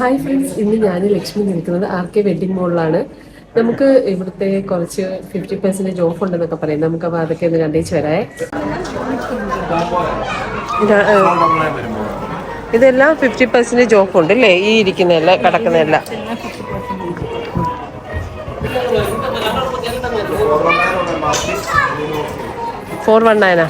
Hi friends ഇന്ന് ഞാൻ ലക്ഷ്മി നിൽക്കുന്നത് ആർ കെ വെഡിങ് മോളിലാണ് നമുക്ക് ഇവിടുത്തെ കുറച്ച് ഫിഫ്റ്റി പെർസെന്റേജ് ഓഫ് ഉണ്ടെന്നൊക്കെ പറയും. നമുക്ക് അപ്പോൾ അതൊക്കെ ഒന്ന് കണ്ടേച്ച് വരാം. ഇതെല്ലാം ഫിഫ്റ്റി പെർസെന്റേജ് ഓഫ് ഉണ്ട് അല്ലേ? ഈ ഇരിക്കുന്നതല്ല കിടക്കുന്നതല്ല. Four one nine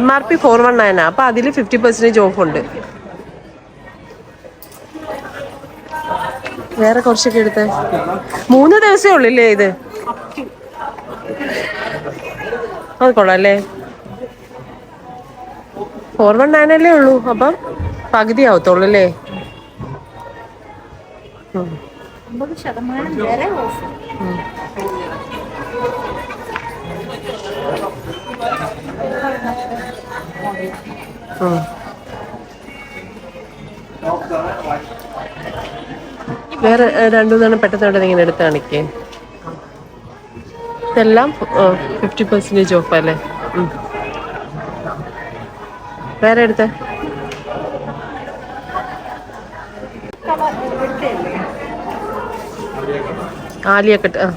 M R P four one nine അപ്പോൾ അതിൽ ഫിഫ്റ്റി പെർസെന്റേജ് ഓഫ് ഉണ്ട്. വേറെ കുറച്ചൊക്കെ എടുത്തേ. മൂന്ന് ദിവസമേ ഉള്ളില്ലേ ഇത്? അത് കൊള്ളാം അല്ലേ ഫോർ വൺ നയൻ അല്ലേ ഉള്ളൂ. അപ്പം പകുതി ആവത്തുള്ളൂ അല്ലേ? ശതമാനം വേറെ രണ്ടു മൂന്നെണ്ണം പെട്ടെന്ന് ഇങ്ങനെ എടുത്ത് കാണിക്കേ. ഇതെല്ലാം ഫിഫ്റ്റി പെർസെന്റേജ് ഓഫ് അല്ലേ? വേറെ വേറെ ആലിയ കട്ട് ആ.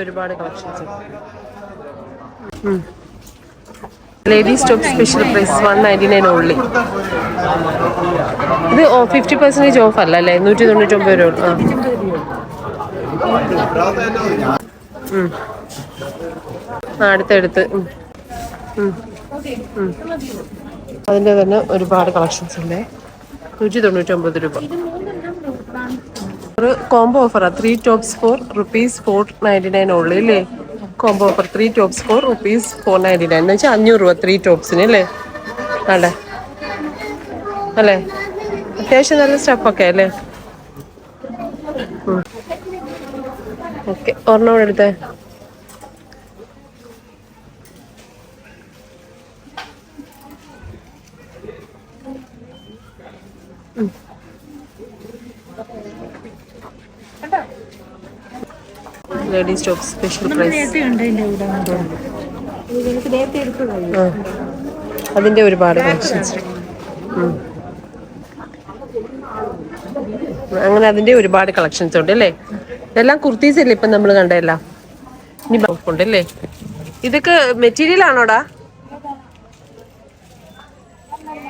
ഒരുപാട് collections ladies top special price one ninety nine only ഇത് ഫിഫ്റ്റി പെർസെന്റേജ് ഓഫ് അല്ല അല്ലേ? നൂറ്റി തൊണ്ണൂറ്റൊമ്പത് രൂപ ആ. അടുത്തടുത്ത്. അതിന്റെ തന്നെ ഒരുപാട് കളക്ഷൻസ് ഉണ്ട്. നൂറ്റി തൊണ്ണൂറ്റൊമ്പത് രൂപ. ഒരു കോംബോ ഓഫറാണ് three tops four rupees four ninety nine ഉള്ളു അല്ലേ? Combo offer three tops four rupees four ninety nine എന്ന് വെച്ചാൽ അഞ്ഞൂറ് രൂപ ത്രീ ടോപ്സിന് അല്ലേ അല്ലേ അല്ലേ അത്യാവശ്യം നല്ല സ്റ്റഫൊക്കെ അല്ലേ ഓക്കെ ഒരെണ്ണം എടുത്തേ ലേഡീസ് ടോപ്പ് സ്പെഷ്യൽ പ്രൈസ്. അതിന്റെ ഒരുപാട് കളക്ഷൻസ് അങ്ങനെ അതിന്റെ ഒരുപാട് കളക്ഷൻസ് ഉണ്ട് അല്ലേ? ഇതെല്ലാം കുർത്തീസ് അല്ലേ ഇപ്പൊ നമ്മൾ കണ്ടല്ല ഇനി ഉണ്ട് അല്ലേ? ഇതൊക്കെ മെറ്റീരിയൽ ആണോടാ?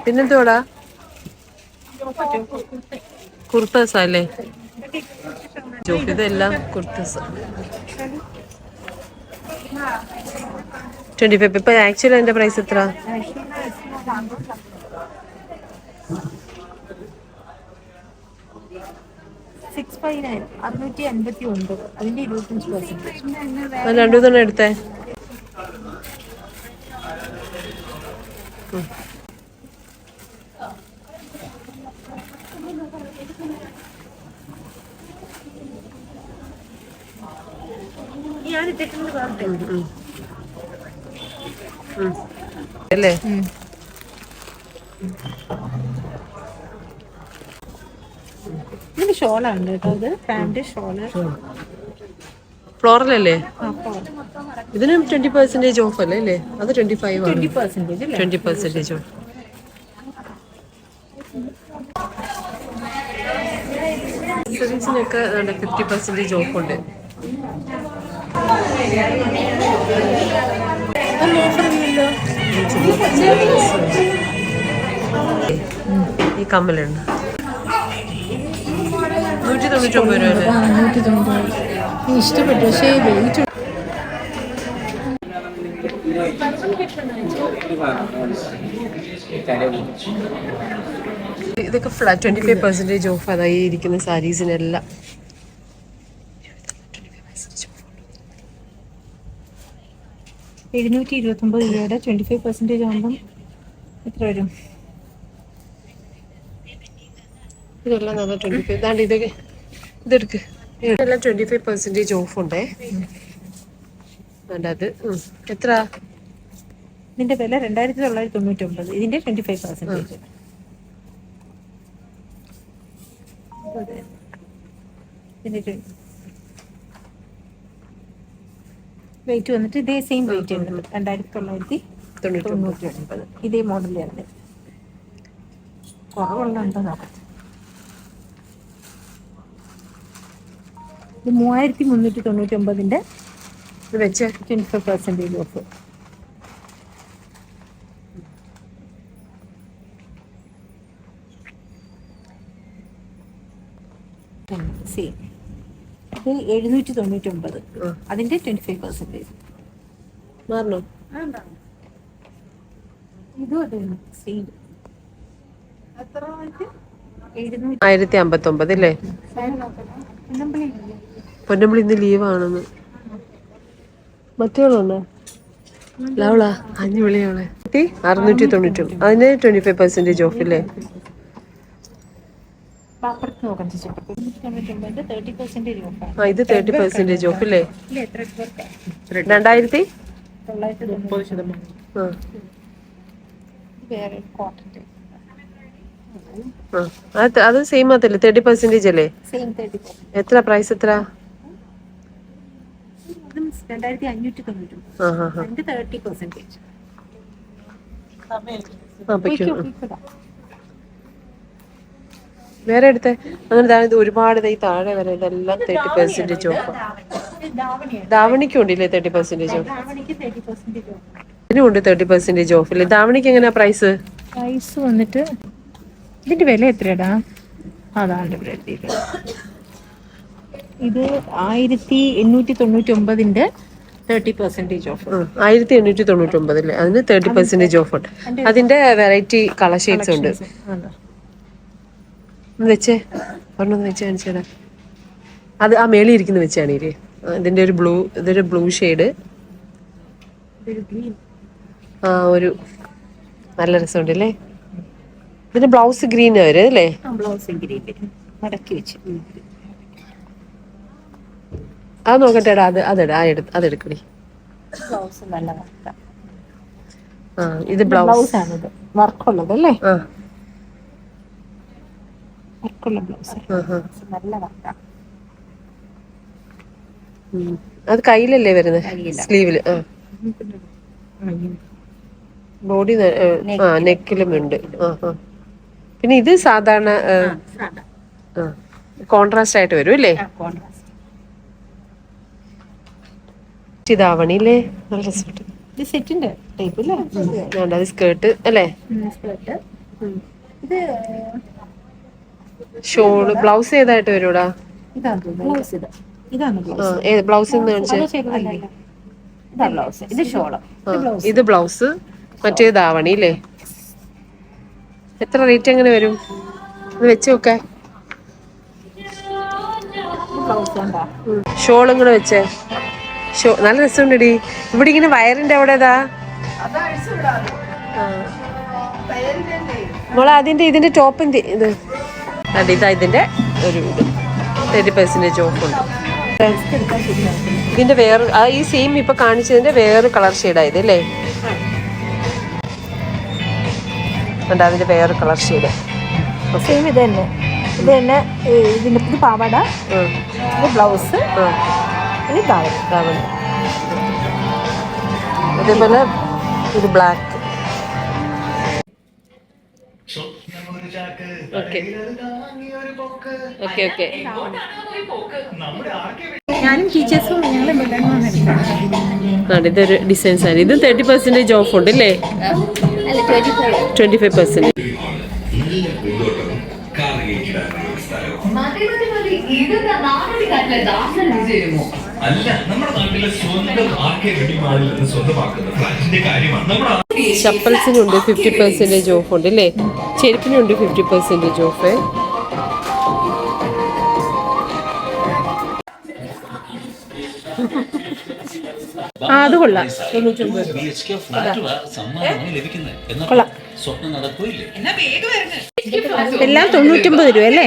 പിന്നെന്തോടാ കുർത്തസ് അല്ലേ? ഇതെല്ലാം കുർത്തസ് ട്വന്റി ഫൈവ് ഇപ്പൊ ആക്ച്വലി അതിന്റെ പ്രൈസ് എത്ര? രണ്ടു തന്നെ നയൻ അറുന്നൂറ്റി അൻപത്തി ഒൻപത് അതിന്റെ ഇരുപത്തഞ്ച് പെർസെന്റേജ് അത് രണ്ടു മൂന്നെണ്ണം എടുത്തേ ഞാൻ ഇട്ടിട്ടുണ്ട് അല്ലേ? ഷോളാണ് കേട്ടോ അത് പാന്റ് ഷോൾ. ഫ്ലോറൽ അല്ലേ ഇതിനും ട്വന്റി പെർസെന്റേജ് ഓഫ് അല്ലേ അല്ലേ? അത് ട്വന്റി ഫൈവ് ആണ് ട്വന്റി പെർസെന്റേജ് ഓഫ് സർവീസിനൊക്കെ ഫിഫ്റ്റി പെർസെന്റേജ് ഓഫ് ഉണ്ട്. ഈ കമ്മലുണ്ട്. നൂറ്റി തൊണ്ണൂറ്റൊമ്പത് രൂപ അല്ലേ? ആ നൂറ്റി തൊണ്ണൂറ് ഇഷ്ടപ്പെട്ടു പക്ഷേ ഇതൊക്കെ flat twenty five percentage off അതായി ഇരിക്കുന്ന സാരീസിനെല്ലാം എഴുന്നൂറ്റി ഇരുപത്തൊമ്പത് രൂപയുടെ ട്വന്റി ഫൈവ് പെർസെന്റേജ് ആകുമ്പം എത്ര വരും? ഇതെല്ലാം നല്ല ട്വന്റി ഫൈവ് ഇതാണ്ട് ഇത് ഇതെടുക്ക്. ഇതെല്ലാം ഫൈവ് ഓഫ് ഉണ്ടേ. അത്. എത്ര? ഇതിന്റെ വില രണ്ടായിരത്തി തൊള്ളായിരത്തി തൊണ്ണൂറ്റി ഒമ്പത് ഇതിന്റെ ട്വന്റി ഫൈവ് ഇതിന്റെ വെയിറ്റ് വന്നിട്ട് ഇതേ സെയിം റേറ്റ് ഉണ്ട്. രണ്ടായിരത്തി തൊള്ളായിരത്തി തൊണ്ണൂറ്റി ഒൻപത്. ഇതേ മോഡൽ തന്നെ കുറവുള്ളതുണ്ടോ നോക്കാം ഇത് മൂവായിരത്തി മുന്നൂറ്റി തൊണ്ണൂറ്റി ഒമ്പതിന്റെ വെച്ച്. ട്വന്റി ഫൈവ് പെർസെന്റേജ് ഓഫ് ഇത് എഴുന്നൂറ്റി തൊണ്ണൂറ്റി ഒമ്പത്. അതിന്റെ ട്വന്റി ഫൈവ് പെർസെന്റേജ് മാറണോ അമ്പത്തി ഒമ്പത് ആയിരത്തി അല്ലേ? പൊന്നമ്പിളി ഇന്ന് ലീവാണെന്ന്. മറ്റേ ലവളാ അഞ്ഞു വിളിയോളെ അറുന്നൂറ്റി തൊണ്ണൂറ്റി അതിന് ട്വന്റി ഫൈവ് പെർസെന്റേജ് ഓഫ് ഇല്ലേ? അപ്പുറത്ത് നോക്കാം ചേച്ചി. തേർട്ടി പെർസെന്റേജ് ഇത് തേർട്ടി പെർസെന്റേജ് ഓഫ് അല്ലേ? ഇല്ല എത്ര പേർക്ക് രണ്ടായിരത്തി? തൊള്ളായിരത്തി മുപ്പത് ശതമാനം. വേറെ അത് അത് സെയിം ആത്തല്ലേ തേർട്ടി പെർസെന്റേജ് അല്ലേ? എത്ര പ്രൈസ് എത്ര? രണ്ടായിരത്തി അഞ്ഞൂറ്റി തൊണ്ണൂറ്റി ആ ഹാ ഹാ അതിന്റെ തേർട്ടി പെർസെന്റേജ് ആ പറ്റും വേറെ എടുത്ത്. അങ്ങനെ ഇത് ഒരുപാട് ഈ താഴെ വരെ ഇതെല്ലാം തേർട്ടി പെർസെന്റേജ് ഓഫ് ധാവണിക്കും ഉണ്ടല്ലേ തേർട്ടി പെർസെന്റേജ് ഓഫ് ഇതിനും ഉണ്ട് തേർട്ടി പെർസെന്റേജ് ഓഫ് ഇല്ലേ ധാവണിക്ക് എങ്ങനെയാ പ്രൈസ് പ്രൈസ് വന്നിട്ട് ഇതിന്റെ വില എത്രയാടാ? അതാണ്. ഇത് ആയിരത്തി എണ്ണൂറ്റി തൊണ്ണൂറ്റി ഒമ്പതിന്റെ തേർട്ടി പെർസെന്റേജ് ഓഫ് ആയിരത്തി എണ്ണൂറ്റി തൊണ്ണൂറ്റി ഒമ്പത് അല്ലേ? അതിന് തേർട്ടി പെർസെന്റേജ് ഓഫ് ഉണ്ട്. അതിന്റെ വെറൈറ്റി കളർ ഷെയ്ഡ്സ് ഉണ്ട്. വെച്ചേ. ഒരെണ്ണം വെച്ച് കാണിച്ചേടാ അത് ആ മേളി ഇരിക്കുന്ന വെച്ചാണ് ഇരി. ഇതിന്റെ ഒരു ബ്ലൂ ഇതൊരു ബ്ലൂ ഷെയ്ഡ്. ആ ഒരു നല്ല രസമുണ്ട് അല്ലേ? ഇതിന്റെ ബ്ലൗസ് ഗ്രീൻ വരും അല്ലേ? ബ്ലൗസ് ഗ്രീൻ മടക്കി വെച്ച്. അത് നോക്കട്ടെടാ അത് അതെടാ അതെടുക്കടി ബ്ലൗസ് നല്ല ആ ഇത് ബ്ലൗസ്. ആണ് വർക്ക് വർക്കുള്ളത് അല്ലേ ആ. വർക്കുള്ള ബ്ലൗസ് നല്ല വർക്ക് ഉം. അത് കയ്യിലല്ലേ വരുന്നത്. സ്ലീവിൽ ആ. ബോഡി ആ നെക്കിലും ഉണ്ട്. പിന്നെ ഇത് സാധാരണ കോൺട്രാസ്റ്റ് ആയിട്ട് വരും അല്ലേ? ഇതാവണി അല്ലേ നല്ല രസമുണ്ട് സെറ്റിന്റെ ടൈപ്പ് അല്ലേ? സ്കേർട്ട് അല്ലേ? സ്കേർട്ട്. ഇത് ഷോൾ ബ്ലൗസ് ഏതായിട്ട് വരൂടാ ഇതാണ് ബ്ലൗസ് ഇത്. ബ്ലൗസ്. മറ്റേ ദാവണി അല്ലേ? എത്ര റേറ്റ് എങ്ങനെ വരും? ഇത് വെച്ച് നോക്കേ. ഷോളും കൂടെ വെച്ചേ. ഷോ നല്ല രസമുണ്ടടി. ഇവിടെ ഇങ്ങനെ വയറിന്റെ അവിടെ ഏതാ? മോളെ അതിന്റെ ഇതിന്റെ ടോപ്പ് എന്ത് ഇത്. അതെ ഇതാ ഇതിന്റെ ഒരു ഇത്. തേർട്ടി പെർസെന്റേജ് ഓഫ് ഉണ്ട്. എടുക്കാൻ ശരിയാവും ഇതിന്റെ വേറെ ആ ഈ സെയിം ഇപ്പൊ കാണിച്ചതിന്റെ വേറെ കളർ ഷെയ്ഡായത് അല്ലേ? ഉണ്ട് അതിന്റെ വേറെ കളർ ഷെയ്ഡ് സെയിം ഇത് തന്നെ. ഇത് തന്നെ ഇതിന്റെ ഇത് പാവാട ഇത് ബ്ലൗസ് ധാവണി അതേപോലെ ഇത് ബ്ലാക്ക് ഓക്കെ ഓക്കെ ഓക്കെ ഞാനും ടീച്ചേഴ്സും ഞങ്ങൾ ഇതൊരു ഡിസൈൻ സാരി. ഇത് തേർട്ടി പെർസെന്റേജ് ഓഫ് ഉണ്ട് അല്ലേ? ട്വന്റി ഫൈവ് പെർസെന്റേജ് മതി മതി മതി ഇതൊക്കെ നാടോടിക്കാറ്റിലെ ദാസൻ ചേരുമോ അല്ല നമ്മുടെ നാട്ടിലെ സ്വന്തം ആർക്കെ വെടിമാറിൽ നിന്ന് സ്വന്തമാക്കുന്ന ഫ്ലാറ്റിന്റെ കാര്യമാണ്. നമ്മുടെ ചപ്പൽസിനുണ്ട് ഫിഫ്റ്റി പെർസെന്റേജ് ഓഫ് ഉണ്ട് അല്ലേ? ചെരുപ്പിനുണ്ട് ഫിഫ്റ്റി പെർസെന്റേജ് ഓഫ് ആ അത് കൊള്ളാം. കൊള്ളാം. സ്വപ്നം നടക്കൂല്ലേ? എല്ലാം തൊണ്ണൂറ്റൊമ്പത് രൂപ അല്ലേ?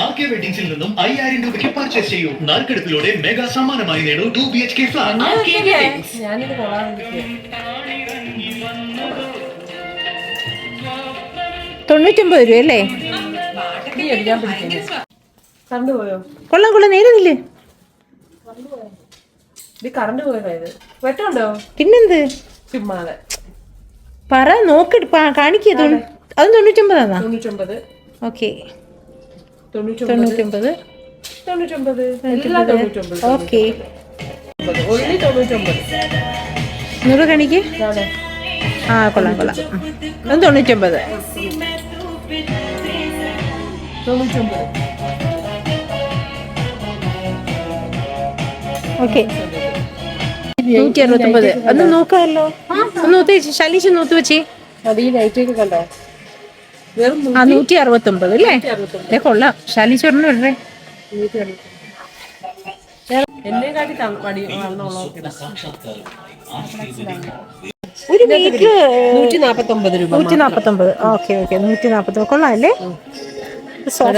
ആർ കെ വെഡിങ്സിൽ നിന്നും അയ്യായിരം രൂപയ്ക്ക് പർച്ചേസ് ചെയ്യൂ. നാൽക്കെടുപ്പിലൂടെ മെഗാ സമ്മാനമായി നേടൂ ടു ബി എച്ച് കെ തൊണ്ണൂറ്റൊമ്പത് രൂപ അല്ലേ? കണ്ടുപോയോ? കൊള്ളാം കൊള്ളാം. നേരുന്നില്ലേ ഇത് കറണ്ട് പോയതായത് വെട്ടമുണ്ടോ? പിന്നെന്ത്? ചുമ്മാതെ. പറ നോക്കി കാണിക്കുക അതും തൊണ്ണൂറ്റൊമ്പതാണോ? തൊണ്ണൂറ്റൊമ്പത്. ഓക്കെ തൊണ്ണൂറ്റൊമ്പത്. തൊണ്ണൂറ്റൊമ്പത്. എല്ലാം തൊണ്ണൂറ്റൊമ്പത്. ഓക്കെ തൊണ്ണൂറ്റൊമ്പത്. നൂറ് കണിക്ക്? ആ കൊള്ളാം കൊള്ളാം. അത് തൊണ്ണൂറ്റൊമ്പത്. തൊണ്ണൂറ്റൊമ്പത്. ഓക്കെ നൂറ്റി അറുപത്തൊമ്പത്. ഒന്ന് നോക്കാമല്ലോ. ഒന്ന് നൂത്ത് ശലീഷ് നൂത്ത് വെച്ചേ അത് ഈ കണ്ടോ? ആ നൂറ്റി അറുപത്തൊമ്പത് അല്ലേ? അല്ലേ കൊള്ളാം. ശാലിച്ച് ഒരെണ്ണം ഇടേ എന്നെ കാട്ടി പടി വളർന്നുള്ളവർക്കിടാം ഒരു മീറ്റർ നൂറ്റി നാപ്പത്തൊമ്പത് രൂപ നൂറ്റി നാൽപ്പത്തൊമ്പത് ഓക്കെ ഓക്കെ. നൂറ്റി നാപ്പത്തി കൊള്ളാം അല്ലേ?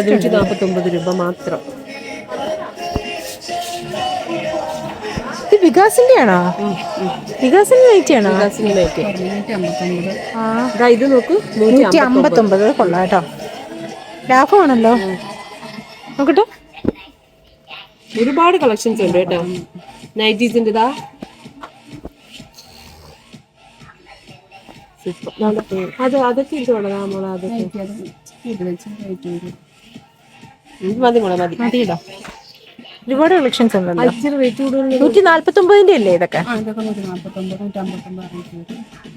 നൂറ്റി നാപ്പത്തി ഒമ്പത് രൂപ മാത്രം. വികാസിന്റെ ആണോ വികാസിന്റെ നൈറ്റി ആണോ ഇത് നോക്കൂ. നൂറ്റി അമ്പത്തൊമ്പത് കൊള്ളാം കേട്ടോ. ലാഭമാണല്ലോ. നോക്കട്ടെ. ഒരുപാട് കളക്ഷൻസ് ഉണ്ട് കേട്ടോ. നൈറ്റീസിന്റെ ഇതാ. അത് അതൊക്കെ അതൊക്കെ. ഇത് മതി മോളെ മതി. മതിയിടോ. ഒരുപാട് കളക്ഷൻസ് ഉണ്ടല്ലോ. നൂറ്റി നാല്പത്തൊമ്പതിന്റെ അല്ലേ ഇതൊക്കെ?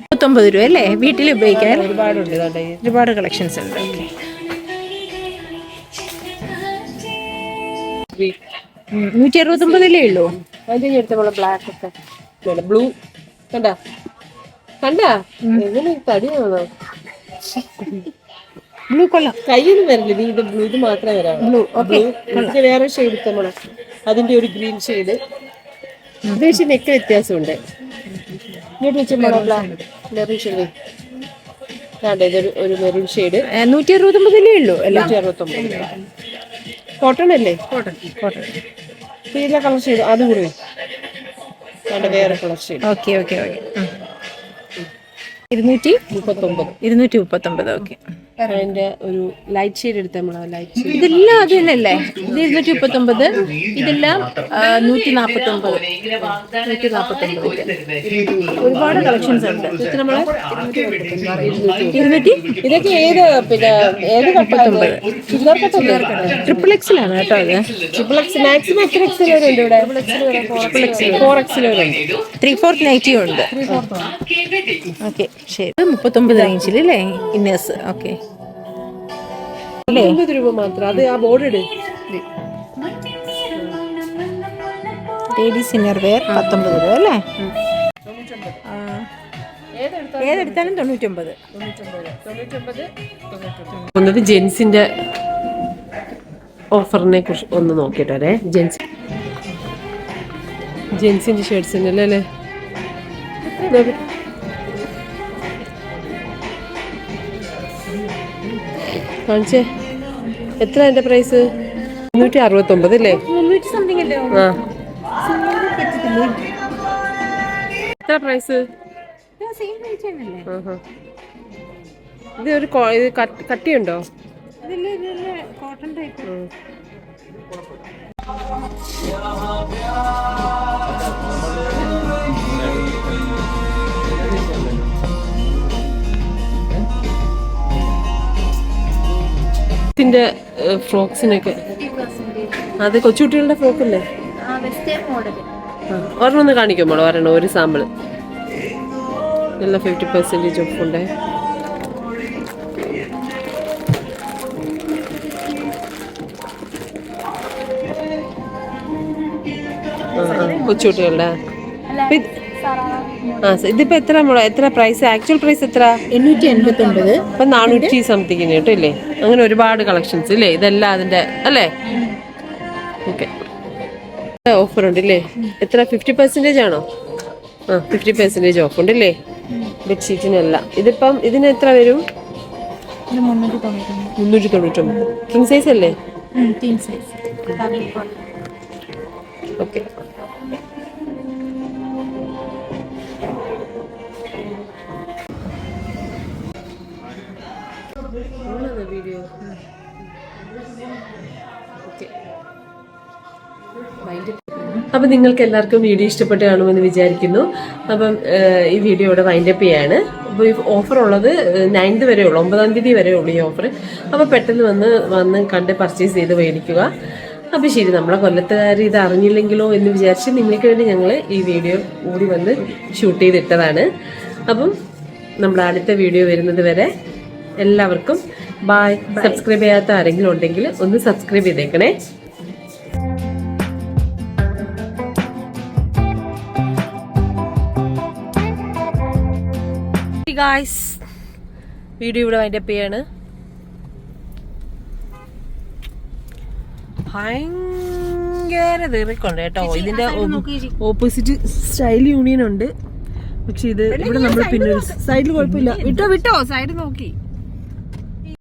മുപ്പത്തൊമ്പത് രൂപ അല്ലേ? വീട്ടിൽ ഉപയോഗിക്കാൻ? ഒരുപാട് കളക്ഷൻസ് ഉണ്ട്. നൂറ്റി അറുപത്തൊമ്പതിലേ ഉള്ളൂ? ബ്ലാക്ക് ഒക്കെ. ബ്ലൂ കണ്ടാ? കണ്ടാ? എങ്ങനെ തടിയാണോ ബ്ലൂ കൊള്ളാം കയ്യൊന്നും വരില്ല നീ ഇത് ബ്ലൂ ഇത് മാത്രമേ വരാം ബ്ലൂ ഓക്കെ വേറെ ഷെയ്ഡ് നമ്മളെ അതിന്റെ ഒരു ഗ്രീൻ ഷെയ്ഡ് ഇത് പക്ഷെ നെക്ക് വ്യത്യാസമുണ്ട് ഇതൊരു ഒരു മെറൂൺ ഷെയ്ഡ് നൂറ്റി അറുപത്തൊമ്പതല്ലേ ഉള്ളൂ? നൂറ്റി അറുപത്തൊമ്പത് കോട്ടൺ അല്ലേ? കോട്ടൺ കോട്ടൺ ഇതിലെ കളർ ഷെയ്ഡ് അതും കൂടി വേറെ colour shade okay okay okay ഇരുന്നൂറ്റി മുപ്പത്തൊമ്പത്. ഇരുന്നൂറ്റി മുപ്പത്തൊമ്പത് ഓക്കെ അതിന്റെ ഒരു ലൈറ്റ് ഷെയ്ഡ് എടുത്ത നമ്മളോ ലൈറ്റ് ഷെയ്ഡ് ഇതെല്ലാം അത് തന്നെയല്ലേ ഇത് ഇരുന്നൂറ്റി മുപ്പത്തൊമ്പത് ഇതെല്ലാം നൂറ്റി നാപ്പത്തി ഒമ്പത് നൂറ്റി നാൽപ്പത്തൊമ്പത് ഒരുപാട് കളക്ഷൻസ് ഉണ്ട്. ഇത് നമ്മൾ ഇരുന്നൂറ്റി ഇതൊക്കെ ഏത് പിന്നെ ഏത് കട്ടൊമ്പത് ചുരിദാർ ട്രിപ്പിൾ എക്സിലാണ് കേട്ടോ അത് ട്രിപ്പിൾ എക്സ് മാക്സിമം എത്ര എക്സിൽ വരെ ഉണ്ട് ഇവിടെ? ഫോർ എക്സിൽ വരെ. ഉണ്ട്. ത്രീ ഫോർത്ത് നൈറ്റിയും ഉണ്ട്. ഓക്കെ ശരി. മുപ്പത്തൊമ്പത് റേഞ്ചിൽ അല്ലേ? ഇന്നേഴ്സ് ഓക്കെ അല്ലേ? രൂപ മാത്രം അത് ആ. ബോർഡ് ഇട് ലേഡീസ് ഇന്നർ വെയർ പത്തൊമ്പത് രൂപ അല്ലേ. ഏതെടുത്താലും തൊണ്ണൂറ്റൊമ്പത്. ഒന്നത് ജെൻസിന്റെ ഓഫറിനെ കുറിച്ച് ഒന്ന് നോക്കിയിട്ടേ ജെൻസ് ജെൻസിന്റെ ഷർട്ട്സിന് അല്ലേ അല്ലേ? കാണിച്ചേ. എത്ര അതിന്റെ പ്രൈസ് മുന്നൂറ്റി അറുപത്തൊമ്പത് അല്ലേ? ആ. എത്ര പ്രൈസ് ഇത് ഒരു ഇത് കട്ടിയുണ്ടോ? Cotton type. ഇതിന്റെ ഫ്രോക്സിനൊക്കെ. അത് കൊച്ചുകുട്ടികളുടെ ഫ്രോക്കല്ലേ? ഒരെണ്ണം ഒന്ന് കാണിക്കുമ്പോൾ ഒരെണ്ണം ഒരു സാമ്പിൾ നല്ല ഫിഫ്റ്റി പെർസെന്റേജ് ഓഫ് ഉണ്ട്. കൊച്ചുകുട്ടികളുടെ. ആ ഇതിപ്പോ എത്ര എത്ര പ്രൈസ് ആക്ച്വൽ പ്രൈസ് എത്ര? എണ്ണൂറ്റി എൺപത്തി ഒൻപത് ഇപ്പൊ നാനൂറ്റി സംതിങ്ങിന് കേട്ടോ ഇല്ലേ? അങ്ങനെ ഒരുപാട് കളക്ഷൻസ് ഇല്ലേ? ഇതെല്ലാം അതിന്റെ അല്ലേ? ഓക്കെ ഓഫർ ഉണ്ട് ഇല്ലേ? എത്ര? ഫിഫ്റ്റി പെർസെന്റേജ് ആണോ? ആ ഫിഫ്റ്റി പെർസെന്റേജ് ഓഫ് ഉണ്ട് ഇല്ലേ? ബെഡ്ഷീറ്റിനെല്ലാം. ഇതിപ്പം ഇതിന് എത്ര വരും? മുന്നൂറ്റി തൊണ്ണൂറ്റൊമ്പത്. കിങ് സൈസ് അല്ലേ? ഓക്കെ അപ്പം നിങ്ങൾക്ക് എല്ലാവർക്കും വീഡിയോ ഇഷ്ടപ്പെട്ട് കാണുമെന്ന് വിചാരിക്കുന്നു. അപ്പം ഈ വീഡിയോ ഇവിടെ വൈൻഡപ്പ് ചെയ്യാണ്. അപ്പോൾ ഈ ഓഫർ ഉള്ളത് നയൻത് വരെ ഉള്ളൂ ഒമ്പതാം തീയതി വരെ ഉള്ളൂ ഈ ഓഫർ അപ്പോൾ പെട്ടെന്ന് വന്ന് വന്ന് കണ്ട് പർച്ചേസ് ചെയ്ത് മേടിക്കുക. അപ്പം ശരി നമ്മളെ കൊല്ലത്തുകാർ ഇത് അറിഞ്ഞില്ലെങ്കിലോ എന്ന് വിചാരിച്ച് നിങ്ങൾക്ക് വേണ്ടി ഞങ്ങൾ ഈ വീഡിയോ കൂടി വന്ന് ഷൂട്ട് ചെയ്തിട്ടതാണ്. അപ്പം നമ്മുടെ അടുത്ത വീഡിയോ വരുന്നത് വരെ എല്ലാവർക്കും ബായ് സബ്സ്ക്രൈബ് ചെയ്യാത്ത ആരെങ്കിലും ഉണ്ടെങ്കിൽ ഒന്ന് സബ്സ്ക്രൈബ് ചെയ്തേക്കണേ. ഗായ്സ് വീഡിയോ ഇവിടെ വൈൻഡപ്പ് ചെയ്യാണ്. ഭയങ്കര തീറിക്കൊണ്ട് കേട്ടോ. ഇതിന്റെ ഓപ്പോസിറ്റ് സ്റ്റൈൽ യൂണിയൻ ഉണ്ട്. പക്ഷെ ഇത് ഇവിടെ നമ്മൾ പിന്നെ സൈഡിൽ കുഴപ്പമില്ല. വിട്ടോ വിട്ടോ. സൈഡ് നോക്കി.